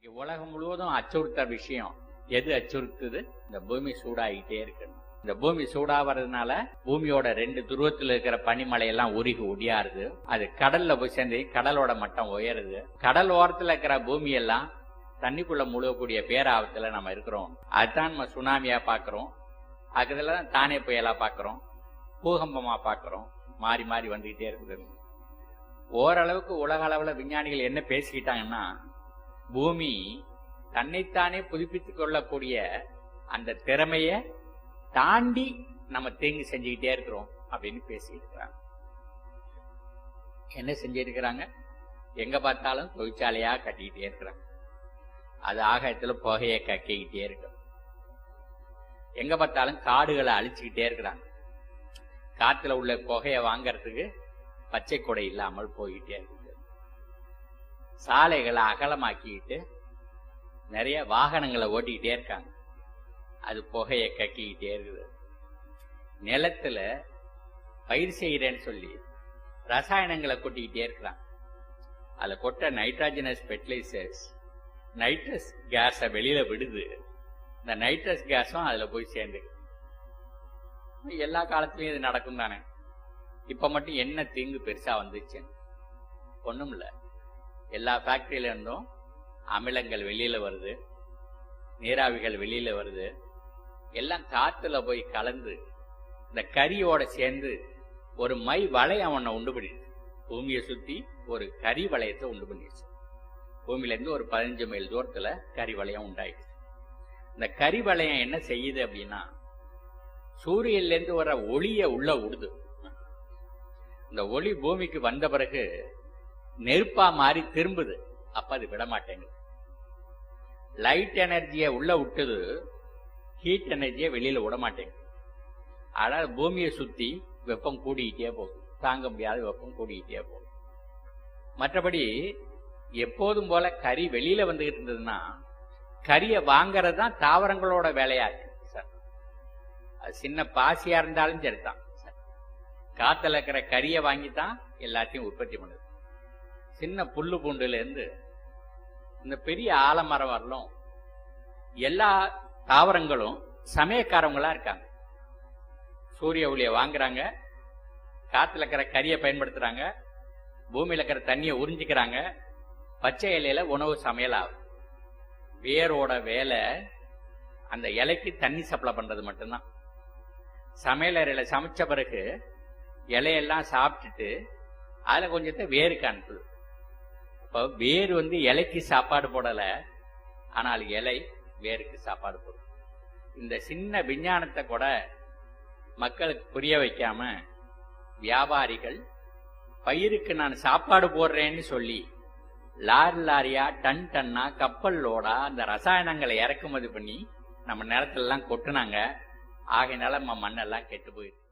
இன்னைக்கு உலகம் முழுவதும் அச்சுறுத்த விஷயம். எது அச்சுறுத்துது? இந்த பூமி சூடாகிட்டே இருக்கு இந்த பூமி சூடாவறதுனால பூமியோட ரெண்டு துருவத்தில் இருக்கிற பனிமலை எல்லாம் உருகி ஒடியாருது. அது கடல்ல போய் சேர்ந்து கடலோட மட்டம் உயருது. கடல் ஓரத்துல இருக்கிற பூமி எல்லாம் தண்ணிக்குள்ள முழுகக்கூடிய பேராபத்துல நம்ம இருக்கிறோம். அதுதான் நம்ம சுனாமியா பாக்குறோம். அதுல தான் தானே புயலா பாக்குறோம். பூகம்பமா பாக்குறோம். மாறி மாறி வந்துகிட்டே இருக்குது. ஓரளவுக்கு உலக அளவுல விஞ்ஞானிகள் என்ன பேசிக்கிட்டாங்கன்னா பூமி தன்னைத்தானே புதுப்பித்துக் கொள்ளக்கூடிய அந்த திறமைய தாண்டி நம்ம தேங்கி செஞ்சுக்கிட்டே இருக்கிறோம் அப்படின்னு பேசிட்டு இருக்கிறாங்க என்ன செஞ்சிருக்கிறாங்க எங்க பார்த்தாலும் தொழிற்சாலையா கட்டிக்கிட்டே இருக்கிறாங்க. அது ஆகாயத்துல புகையை கக்கிக்கிட்டே இருக்கு. எங்க பார்த்தாலும் காடுகளை அழிச்சுக்கிட்டே இருக்கிறாங்க. காத்துல உள்ள புகையை வாங்கறதுக்கு பச்சை கொடை இல்லாமல் போய்கிட்டே இருக்கு. சாலைகளை அகலமாக்கிட்டு நிறைய வாகனங்களை ஓட்டிக்கிட்டே இருக்காங்க. அது புகையை கக்கிக்கிட்டே இருக்குது. நிலத்துல பயிர் செய்கிறேன்னு சொல்லி ரசாயனங்களை கொட்டிக்கிட்டே இருக்கிறான் அதில் கொட்ட நைட்ரஜனஸ் ஃபெர்டிலைசர்ஸ் நைட்ரஸ் கேஸை வெளியில விடுது. இந்த நைட்ரஸ் கேஸும் அதில் போய் சேர்ந்து. எல்லா காலத்துலயும் இது நடக்கும் தானே இப்ப மட்டும் என்ன தீங்கு பெருசா வந்துச்சு ஒண்ணும் இல்லை. எல்லா ஃபேக்டரியில இருந்தும் அமிலங்கள் வெளியில வருது நீராவிகள் வெளியில வருது. எல்லாம் காத்துல போய் கலந்து இந்த கரியோட சேர்ந்து ஒரு மை வளையம் அவனை உண்டு பண்ணிடுச்சு. பூமியை சுத்தி ஒரு கரி வளையத்தை உண்டு பண்ணிடுச்சு. பூமியில இருந்து ஒரு பதினஞ்சு மைல் தூரத்துல கரி வளையம் உண்டாயிடுச்சு. இந்த கரி வளையம் என்ன செய்யுது அப்படின்னா சூரியன்ல இருந்து வர ஒளிய உள்ள விடுது இந்த ஒளி பூமிக்கு வந்த பிறகு நெருப்பா மாறி திரும்புது. அப்ப அது விட மாட்டேங்குது லைட் எனர்ஜியை உள்ள விட்டது ஹீட் எனர்ஜியை வெளியில விட மாட்டேங்குது ஆனால் பூமியை சுத்தி வெப்பம் கூடிக்கிட்டே போகுது. தாங்க முடியாத வெப்பம் கூடிக்கிட்டே போகுது. மற்றபடி எப்போதும் போல கறி வெளியில வந்துகிட்டு இருந்ததுன்னா கறியை வாங்கறது தான் தாவரங்களோட வேலையா இருக்கு சார் அது சின்ன பாசியா இருந்தாலும் சரிதான் காத்துல இருக்கிற கறியை வாங்கி தான் எல்லாத்தையும் உற்பத்தி பண்ணுது. சின்ன புல்லு பூண்டுலேருந்து இந்த பெரிய ஆலமரம் வரலும் எல்லா தாவரங்களும் சமயக்காரவங்களா இருக்காங்க. சூரிய ஒளியை வாங்குறாங்க காத்துல இருக்கிற கறியை பயன்படுத்துறாங்க பூமியில இருக்கிற தண்ணியை உறிஞ்சிக்கிறாங்க பச்சை இலையில உணவு சமையல் ஆகும். வேரோட வேலை அந்த இலைக்கு தண்ணி சப்ளை பண்றது மட்டும்தான். சமையல் அறையில சமைச்ச பிறகு இலையெல்லாம் சாப்பிட்டுட்டு அதில் கொஞ்சத்தை வேருக்கு அனுப்புது. இப்போ வேர் வந்து இலைக்கு சாப்பாடு போடலை ஆனால் இலை வேருக்கு சாப்பாடு போடும். இந்த சின்ன விஞ்ஞானத்தை கூட மக்களுக்கு புரிய வைக்காம வியாபாரிகள் பயிருக்கு நான் சாப்பாடு போடுறேன்னு சொல்லி லாரி லாரியா டன் டன்னா கப்பல்லோடா அந்த ரசாயனங்களை இறக்குமதி பண்ணி நம்ம நிலத்திலலாம் கொட்டுனாங்க. ஆகையினால நம்ம மண்ணெல்லாம் கெட்டு போயிருக்கு